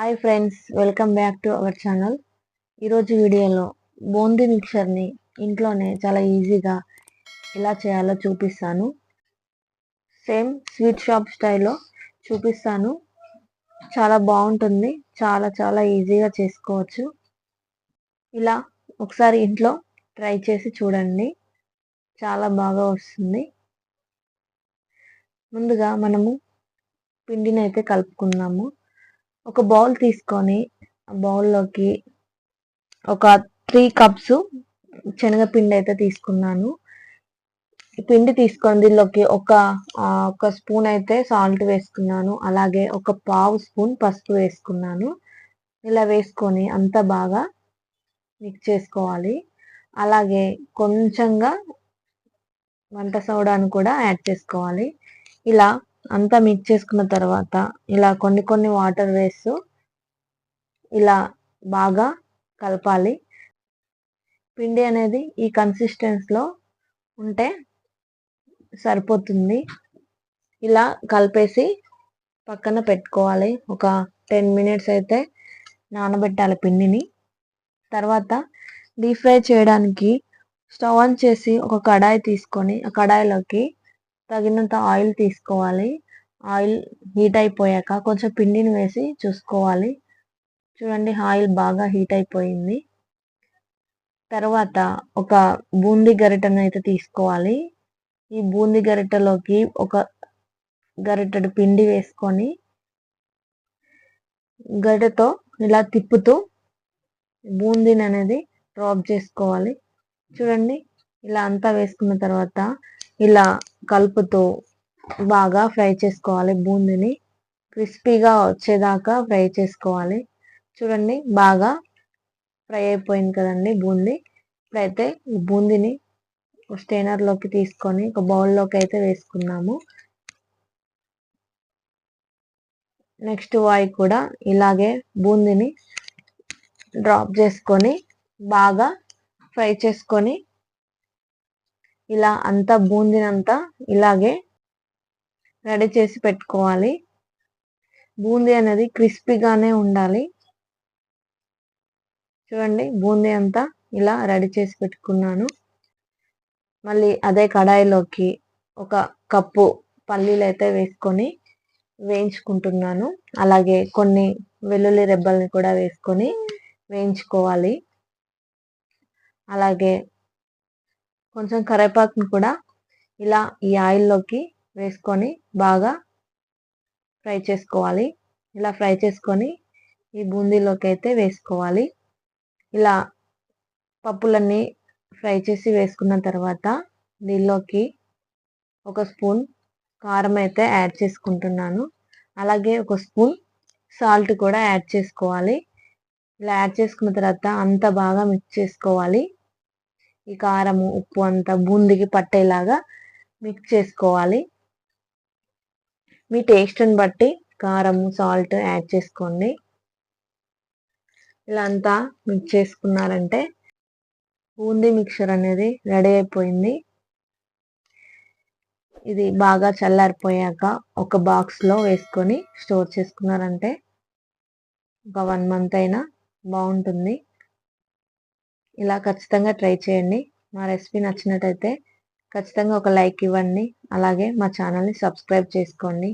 Hi friends welcome back to our channel ఈరోజు వీడియోలో బూందీ మిక్చర్ని ఇంట్లోనే చాలా ఈజీగా ఎలా చేయాలో చూపిస్తాను. సేమ్ స్వీట్ షాప్ స్టైల్లో చూపిస్తాను. చాలా బాగుంటుంది చాలా చాలా ఈజీగా చేసుకోవచ్చు. ఇలా ఒకసారి ఇంట్లో ట్రై చేసి చూడండి చాలా బాగా వస్తుంది. ముందుగా మనము పిండిని అయితే కలుపుకుందాము. ఒక బౌల్ తీసుకొని ఆ బౌల్లోకి ఒక త్రీ కప్స్ శనగపిండి అయితే తీసుకున్నాను. పిండి తీసుకొని దీనిలోకి ఒక ఒక స్పూన్ అయితే సాల్ట్ వేసుకున్నాను. అలాగే ఒక పావు స్పూన్ పసుపు వేసుకున్నాను. ఇలా వేసుకొని అంత బాగా మిక్స్ చేసుకోవాలి. అలాగే కొంచెంగా వంట సోడాను కూడా యాడ్ చేసుకోవాలి. ఇలా అంతా మిక్స్ చేసుకున్న తర్వాత ఇలా కొన్ని కొన్ని వాటర్ వేస్తూ ఇలా బాగా కలపాలి. పిండి అనేది ఈ కన్సిస్టెన్స్లో ఉంటే సరిపోతుంది. ఇలా కలిపేసి పక్కన పెట్టుకోవాలి. ఒక టెన్ మినిట్స్ అయితే నానబెట్టాలి పిండిని. తర్వాత డీప్ ఫ్రై చేయడానికి స్టవ్ ఆన్ చేసి ఒక కడాయి తీసుకొని ఆ కడాయిలోకి తగినంత ఆయిల్ తీసుకోవాలి. ఆయిల్ హీట్ అయిపోయాక కొంచెం పిండిని వేసి చూసుకోవాలి. చూడండి ఆయిల్ బాగా హీట్ అయిపోయింది. తర్వాత ఒక బూందీ గరిటెను అయితే తీసుకోవాలి. ఈ బూందీ గరిటెలోకి ఒక గరిటెడు పిండి వేసుకొని గరిటెతో ఇలా తిప్పుతూ బూందీని అనేది డ్రాప్ చేసుకోవాలి. చూడండి ఇలా అంతా వేసుకున్న తర్వాత ఇలా కలుపుతో బాగా ఫ్రై చేసుకోవాలి బూందీని. క్రిస్పీగా వచ్చేదాకా ఫ్రై చేసుకోవాలి. చూడండి బాగా ఫ్రై అయిపోయింది కదండి బూందీ. ఇప్పుడైతే ఈ బూందీని స్టెయినర్లోకి తీసుకొని ఒక బౌల్లోకి అయితే వేసుకున్నాము నెక్స్ట్ వాయి కూడా ఇలాగే బూందీని డ్రాప్ చేసుకొని బాగా ఫ్రై చేసుకొని ఇలా అంతా బూందీనంతా ఇలాగే రెడీ చేసి పెట్టుకోవాలి. బూందీ అనేది క్రిస్పీగానే ఉండాలి. చూడండి బూందీ అంతా ఇలా రెడీ చేసి పెట్టుకున్నాను. మళ్ళీ అదే కడాయిలోకి ఒక కప్పు పల్లీలు అయితే వేసుకొని వేయించుకుంటున్నాను. అలాగే కొన్ని వెల్లుల్లి రెబ్బల్ని కూడా వేసుకొని వేయించుకోవాలి. అలాగే కొంచెం కరివేపాకును కూడా ఇలా ఈ ఆయిల్లోకి వేసుకొని బాగా ఫ్రై చేసుకోవాలి. ఇలా ఫ్రై చేసుకొని ఈ బూందీలోకి అయితే వేసుకోవాలి. ఇలా పప్పులన్నీ ఫ్రై చేసి వేసుకున్న తర్వాత దీనిలోకి ఒక స్పూన్ కారం అయితే యాడ్ చేసుకుంటున్నాను. అలాగే ఒక స్పూన్ సాల్ట్ కూడా యాడ్ చేసుకోవాలి. ఇలా యాడ్ చేసుకున్న తర్వాత అంత బాగా మిక్స్ చేసుకోవాలి. ఈ కారము ఉప్పు అంతా బూందికి పట్టేలాగా మిక్స్ చేసుకోవాలి. మీ టేస్ట్ని బట్టి కారము సాల్ట్ యాడ్ చేసుకోండి. ఇలా అంతా మిక్స్ చేసుకున్నారంటే బూందీ మిక్చర్ అనేది రెడీ అయిపోయింది. ఇది బాగా చల్లారిపోయాక ఒక బాక్స్లో వేసుకొని స్టోర్ చేసుకున్నారంటే ఒక వన్ మంత్ అయినా బాగుంటుంది. ఇలా ఖచ్చితంగా ట్రై చేయండి. మా రెసిపీ నచ్చినట్టయితే ఖచ్చితంగా ఒక లైక్ ఇవ్వండి. అలాగే మా ఛానల్ని సబ్స్క్రైబ్ చేసుకోండి.